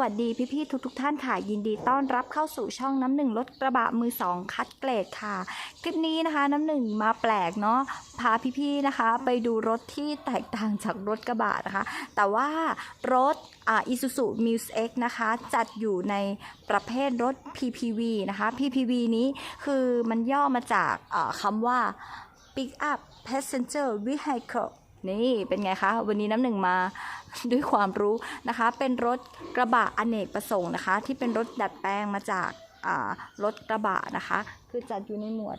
วัสดีค่ะสวัสดีพี่ๆทุกๆทท่านค่ะยินดีต้อนรับเข้าสู่ช่องน้ำหนึ่งรถกระบะมือสองคัดเกรดค่ะ คลิปนี้นะคะน้ำหนึ่งมาแปลกเนาะพาพี่ๆนะคะ ไปดูรถที่แตกต่างจากรถกระบะนะคะ แต่ว่ารถอ่า Isuzu Muse X นะคะ จัดอยู่ในประเภทรถ PPV นะคะ PPV นี้คือมันย่อมาจากคำว่า Pick up Passenger Vehicle นี่เป็นไงคะ วันนี้น้ำหนึ่งมาด้วยความรู้นะคะ เป็นรถกระบะอเนกประสงค์นะคะ ที่เป็นรถดัดแปลงมาจากรถกระบะนะคะ คือจัดอยู่ในหมวด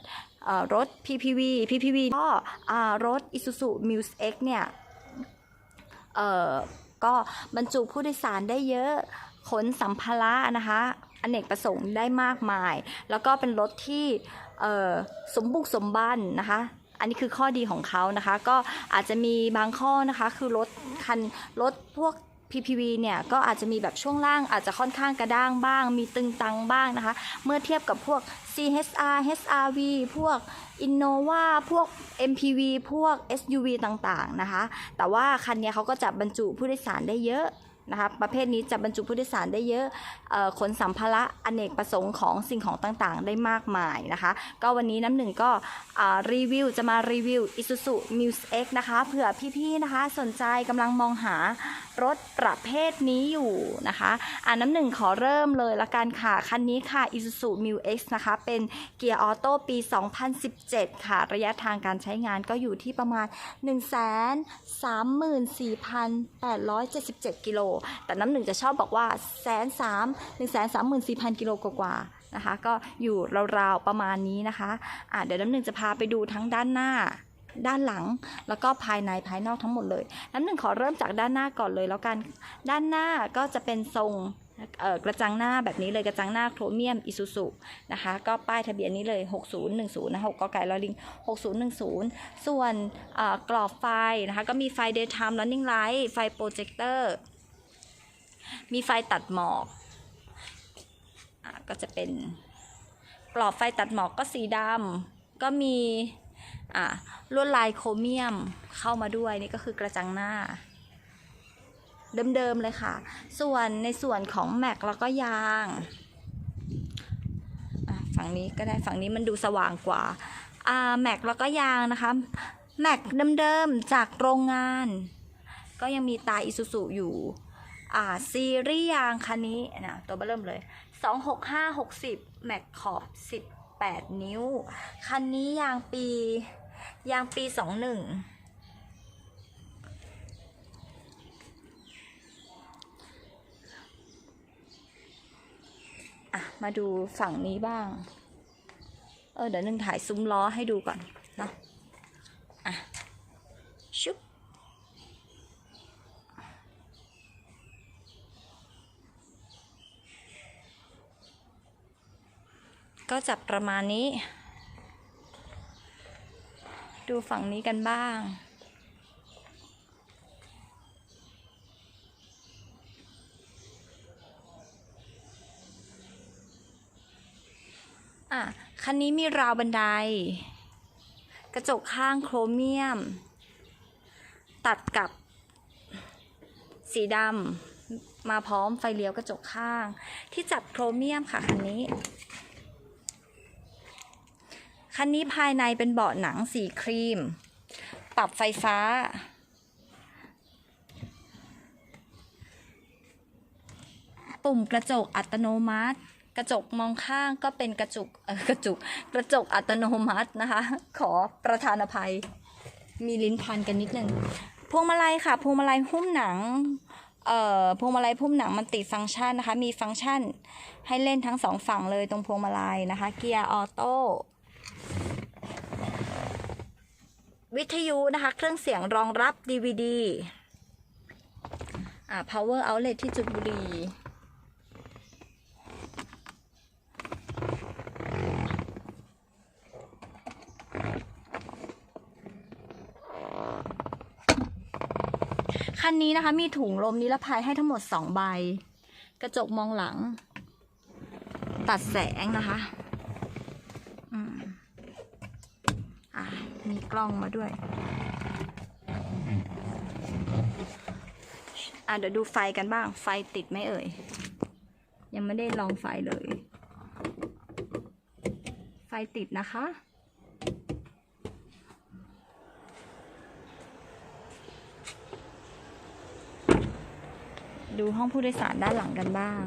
รถ PPV PPV ก็รถ Isuzu Muse X เนี่ยก็บรรจุผู้โดยสารได้เยอะขนสัมภาระนะคะอเนกประสงค์ได้มากมาย แล้วก็เป็นรถที่สมบุกสมบันนะคะ อันนี้คือข้อดีของเขานะคะ ก็อาจจะมีบางข้อนะคะคือรถคันรถพวก PPV เนี่ยก็อาจจะมีแบบช่วงล่างอาจจะค่อนข้างกระด้างบ้าง มีตึงตังบ้างนะคะ เมื่อเทียบกับพวก CHR HRV พวก Innova พวก MPV พวก SUV ต่างๆนะคะ แต่ว่าคันเนี้ยเขาก็จะบรรจุผู้โดยสารได้เยอะ นะคะประเภทนี้จะบรรจุผู้โดยสารได้เยอะอขนสัมภาระอเนกประสงค์ของสิ่งของต่างๆ ได้มากมายนะคะ ก็วันนี้น้ำหนึ่งก็รีวิวจะมารีวิว Isuzu Muse X นะคะเผื่อพี่ๆนะคะสนใจกำลังมองหารถประเภทนี้อยู่นะคะอ่าน้ำหนึ่งขอเริ่มเลยละกันค่ะ คันนี้ค่ะ Isuzu Mu-X นะคะ เป็นเกียร์ออโต้ปี 2017 ค่ะ ระยะทางการใช้งานก็อยู่ที่ประมาณ 134,877 กิโลแต่น้ำหนึ่งจะชอบบอกว่าแสนสามหนึ่งแสนสามหมื่นสี่พันกิโลกว่านะคะ ก็อยู่ราวๆประมาณนี้นะคะอะเดี๋ยวน้ำหนึ่งจะพาไปดูทั้งด้านหน้าด้านหลังแล้วก็ภายในภายนอกทั้งหมดเลย น้ำหนึ่งขอเริ่มจากด้านหน้าก่อนเลยแล้วกัน ด้านหน้าก็จะเป็นทรงกระจังหน้าแบบนี้เลยกระจังหน้าโครเมียมอิซูซุนะคะ ก็ป้ายทะเบียนนี้เลย 6010นะ6กไก่ลอลิง 6010 ส่วนเอ่อกรอบไฟนะคะ ก็มีไฟ daytime running light ไฟโปรเจคเตอร์ มีไฟตัดหมอกอะก็จะเป็นกรอบไฟตัดหมอกก็สีดำก็มีอะลวดลายโครเมียมเข้ามาด้วยนี่ก็คือกระจังหน้า เดิมๆเลยค่ะ ส่วนในส่วนของแม็กแล้วก็ยางอะฝั่งนี้ก็ได้ฝั่งนี้มันดูสว่างกว่าอ่าแม็กแล้วก็ยางนะคะแม็กเดิมๆจากโรงงาน ก็ยังมีตาอิซูซุอยู่ อ่าซีรีส์ยางคันนี้นะตัวเบอร์เริ่มเลย 26560 แม็กขอบ 18 นิ้ว คันนี้ยางปี ยางปี 21อะมาดูฝั่งนี้บ้าง เออเดี๋ยวหนึ่งถ่ายซุ้มล้อให้ดูก่อนเนาะอะ ชุบ ก็จะประมาณนี้ ดูฝั่งนี้กันบ้าง อะ คันนี้มีราวบันได กระจกข้างโครเมียม ตัดกับสีดำมาพร้อมไฟเลี้ยวกระจกข้าง ที่จับโครเมียมค่ะคันนี้ คันนี้ภายในเป็นเบาะหนังสีครีม ปรับไฟฟ้า ปุ่มกระจกอัตโนมัติ กระจกมองข้างก็เป็นกระจกกระจกกระจกอัตโนมัตินะคะ ขอประธานอภัย มีลิ้นพันกันนิดนึงพวงมาลัยค่ะพวงมาลัยหุ้มหนังเอ่อพวงมาลัยหุ้มหนังมันติดฟังก์ชันนะคะ มีฟังก์ชันให้เล่นทั้งสองฝั่งเลยตรงพวงมาลัยนะคะ เกียร์ออโต้ วิทยุนะคะ เครื่องเสียงรองรับ DVD อ่า power outlet ที่จุดบุรี คันนี้นะคะ มีถุงลมนิรภัยให้ทั้งหมด 2 ใบ กระจกมองหลัง ตัดแสงนะคะอืมอะมีก ล้องมาด้วย อะเดี๋ยวดูไฟกันบ้าง ไฟติดไหมเอ่ย ยังไม่ได้ลองไฟเลย ไฟติดนะคะ ดูห้องผู้โดยสารด้านหลังกันบ้าง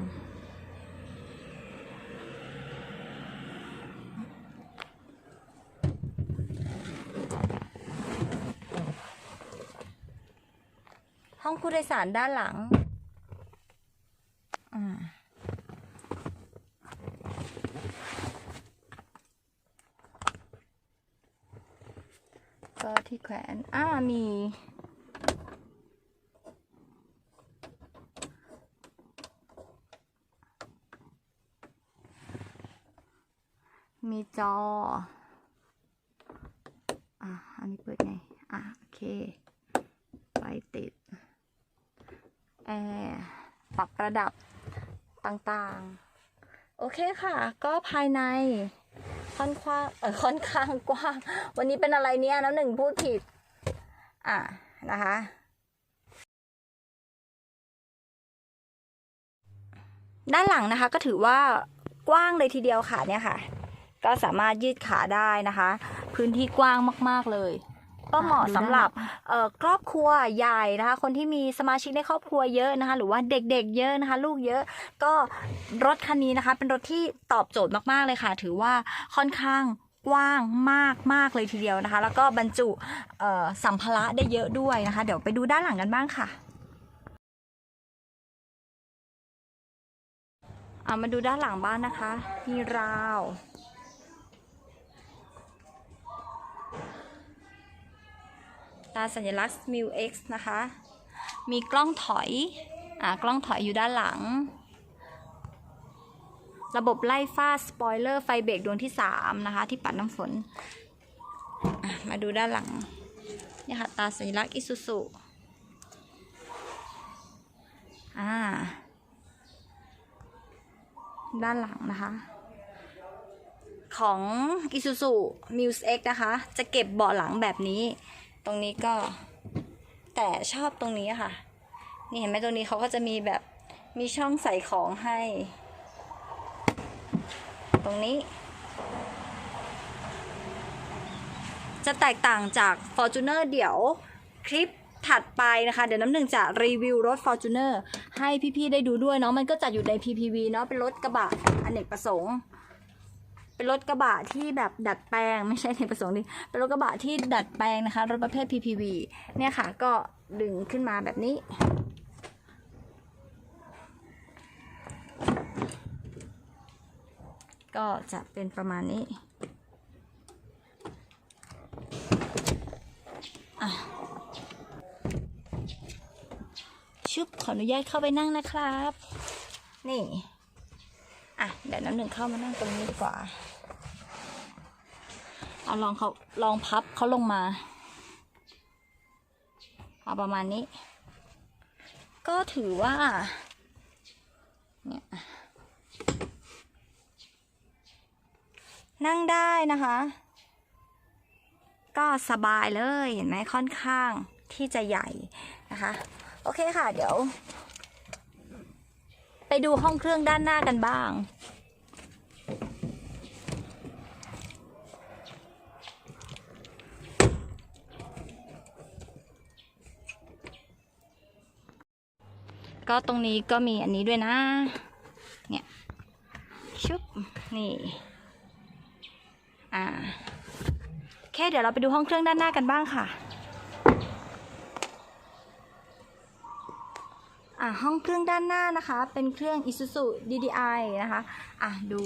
ห้องผู้โดยสารด้านหลังอ่าก็ที่แขวนอ่ามีมีจอ อะ อันนี้เปิดไง อะ โอเคไฟติด แอร์ปรับระดับต่างๆ โอเคค่ะ ก็ภายในค่อนข้างเออค่อนข้างกว้าง วันนี้เป็นอะไรเนี่ยน้ำหนึ่งพูดผิด อะนะคะด้านหลังนะคะก็ถือว่ากว้างเลยทีเดียวค่ะเนี่ยค่ะ ก็สามารถยืดขาได้นะคะ พื้นที่กว้างมาก ๆเลย ก็เหมาะสำหรับเอ่อครอบครัวใหญ่นะคะ คนที่มีสมาชิกในครอบครัวเยอะนะคะ หรือว่าเด็กๆเยอะนะคะ ลูกเยอะก็รถคันนี้นะคะ เป็นรถที่ตอบโจทย์มากๆเลยค่ะ ถือว่าค่อนข้างกว้างมากมากๆเลยทีเดียวนะคะ แล้วก็บรรจุเอ่อสัมภาระได้เยอะด้วยนะคะ เดี๋ยวไปดูด้านหลังกันบ้างค่ะเอามาดูด้านหลังบ้านนะคะ มีราวาสัญลักษณ์ m i l X นะคะ มีกล้องถอย อ่ากล้องถอยอยู่ด้านหลัง ระบบไล่ฟ้าสปอยเลอร์ไฟเบรกดวงที่ 3 นะคะ ที่ปัดน้ำฝน มาดูด้านหลังนี่ค่ะตาสัญลักษณ์อิซูซุอ่า ด้านหลังนะคะของ Isuzu Muse X นะคะ จะเก็บเบาะหลังแบบนี้ ตรงนี้ก็ แต่ชอบตรงนี้ค่ะ นี่เห็นไหมตรงนี้เขาก็จะมีแบบมีช่องใส่ของให้ ตรงนี้ จะแตกต่างจาก Fortuner เดี๋ยวคลิปถัดไปนะคะ เดี๋ยวน้ำหนึ่งจะรีวิวรถ Fortuner ให้พี่ๆได้ดูด้วยเนาะมันก็จัดอยู่ใน PPV เนาะเป็นรถกระบะอเนกประสงค์ เป็นรถกระบะที่แบบดัดแปลงไม่ใช่ในประสงค์ดิเป็นรถกระบะที่ดัดแปลงนะคะ รถประเภท PPV เนี่ยค่ะ ก็ดึงขึ้นมาแบบนี้ ก็จะเป็นประมาณนี้ชุบขออนุญาตเข้าไปนั่งนะครับ นี่ อะ เดี๋ยวน้ำหนึ่งเข้ามานั่งตรงนี้ดีกว่า เอาลองเขาลองพับเขาลงมา เอาประมาณนี้ ก็ถือว่า เนี่ย นั่งได้นะคะ ก็สบายเลยเห็นไหมค่อนข้างที่จะใหญ่นะคะ โอเคค่ะ เดี๋ยว ไปดูห้องเครื่องด้านหน้ากันบ้าง ก็ตรงนี้ก็มีอันนี้ด้วยนะ เนี่ย ชุบ นี่ อ่า แค่เดี๋ยวเราไปดูห้องเครื่องด้านหน้ากันบ้างค่ะ อะห้องเครื่องด้านหน้านะคะ เป็นเครื่อง Isuzu DDI นะคะ อะดู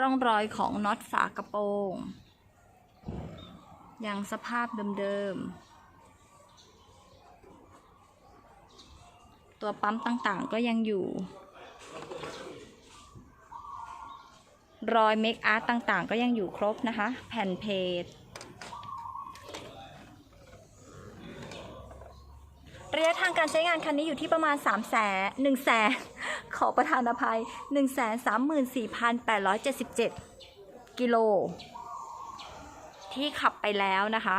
ร่องรอยของน็อตฝากระโปรง ยังสภาพเดิมๆ ตัวปั๊มต่างๆ ก็ยังอยู่ รอยเมคอาร์ตต่างๆ ก็ยังอยู่ครบนะคะ แผ่นเพจระยะทางการใช้งานคันนี้อยู่ที่ประมาณ3แสน1แสนขอประทานอภัย 1 3 4 8 7 7 กิโล ที่ขับไปแล้วนะคะ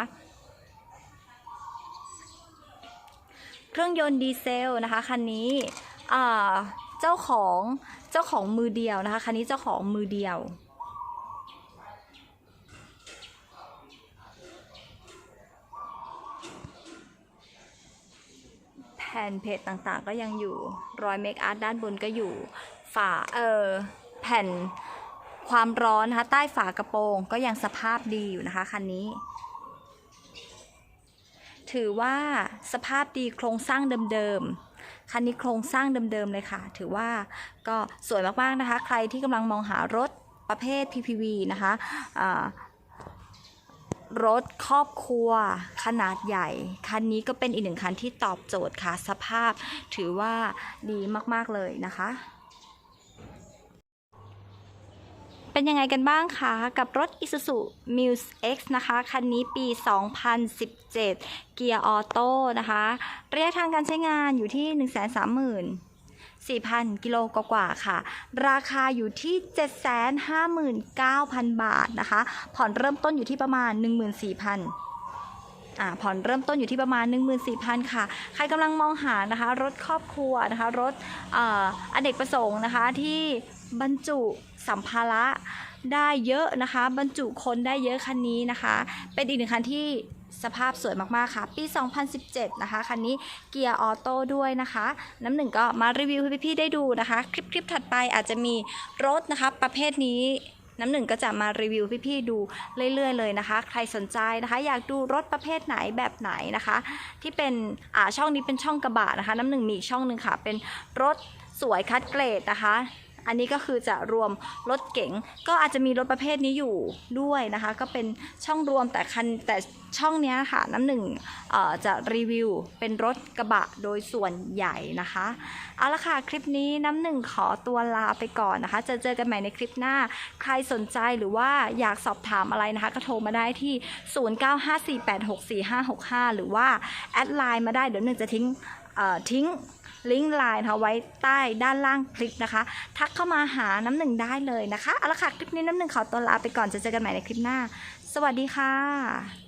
เครื่องยนต์ดีเซลนะคะคันนี้เจ้าของเจ้าของมือเดียวนะคะคันนี้เจ้าของมือเดียวแผ่นเพจต่างๆก็ยังอยู่ รอยเมคอาร์ตด้านบนก็อยู่ ฝาเออแผ่นความร้อนนะคะใต้ฝากระโปรงก็ยังสภาพดีอยู่นะคะคันนี้ ถือว่าสภาพดีโครงสร้างเดิมๆ คันนี้โครงสร้างเดิมๆเลยค่ะ ถือว่าก็สวยมากๆนะคะ ใครที่กำลังมองหารถประเภท PPV นะคะรถครอบครัวขนาดใหญ่ คันนี้ก็เป็นอีกหนึ่งคันที่ตอบโจทย์ค่ะ สภาพถือว่าดีมากๆเลยนะคะ เป็นยังไงกันบ้างคะกับรถ Isuzu Muse X นะคะ คันนี้ปี 2017 เกียร์ออโต้นะคะ ระยะทางการใช้งานอยู่ที่ 130,000 4,000 กิโลกว่าๆค่ะ ราคาอยู่ที่ 759,000 บาทนะคะ ผ่อนเริ่มต้นอยู่ที่ประมาณ 14,000 อ่าผ่อนเริ่มต้นอยู่ที่ประมาณ 14,000 ค่ะ ใครกำลังมองหานะคะรถครอบครัวนะคะรถออเนกประสงค์นะคะที่บรรจุสัมภาระได้เยอะนะคะ บรรจุคนได้เยอะคันนี้นะคะ เป็นอีกหนึ่งคันที่สภาพสวยมากๆค่ะ ปี 2017 นะคะ คันนี้เกียร์ออโต้ด้วยนะคะ น้ำหนึ่งก็มารีวิวให้พี่ๆได้ดูนะคะ คลิปคลิปถัดไปอาจจะมีรถนะคะประเภทนี้ น้ำหนึ่งก็จะมารีวิวพี่ๆดูเรื่อยๆเลยนะคะ ใครสนใจนะคะ อยากดูรถประเภทไหนแบบไหนนะคะ ที่เป็นอ่าช่องนี้เป็นช่องกระบะนะคะ น้ำหนึ่งมีอีกช่องหนึ่งค่ะ เป็นรถสวยคัดเกรดนะคะ อันนี้ก็คือจะรวมรถเก๋งก็อาจจะมีรถประเภทนี้อยู่ด้วยนะคะ ก็เป็นช่องรวมแต่คันแต่ช่องนี้ค่ะน้ำหนึ่งจะรีวิวเป็นรถกระบะโดยส่วนใหญ่นะคะเอาละค่ะคลิปนี้น้ำหนึ่งขอตัวลาไปก่อนนะคะ จะเจอกันใหม่ในคลิปหน้า ใครสนใจหรือว่าอยากสอบถามอะไรนะคะ ก็โทรมาได้ที่ 0954864565 หรือว่า แอดไลน์มาได้เดี๋ยวหนึ่งจะทิ้งทิ้ง ลิงก์ไลน์นะคะไว้ใต้ด้านล่างคลิปนะคะ ทักเข้ามาหาน้ำหนึ่งได้เลยนะคะเอาละค่ะคลิปนี้น้ำหนึ่งขอตัวลาไปก่อนจะเจอกันใหม่ในคลิปหน้า สวัสดีค่ะ